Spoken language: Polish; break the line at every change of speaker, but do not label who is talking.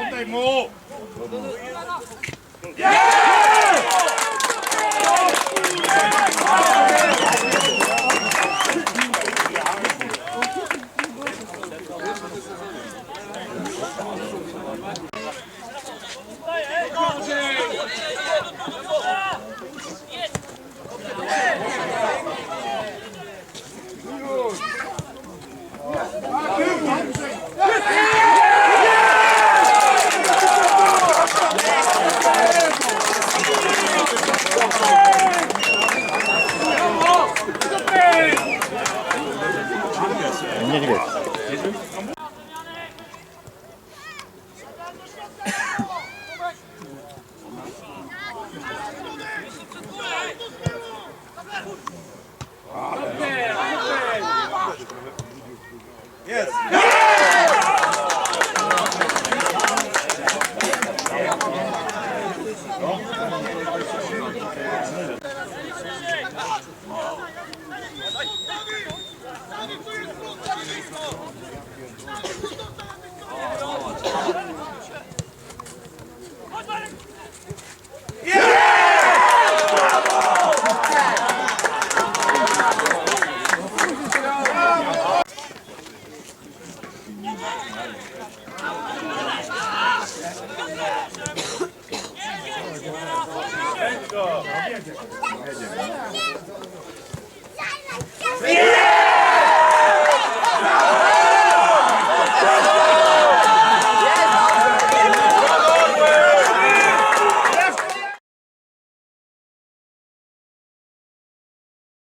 Oddaj mu! widać.
Jest! No. Jedziemy.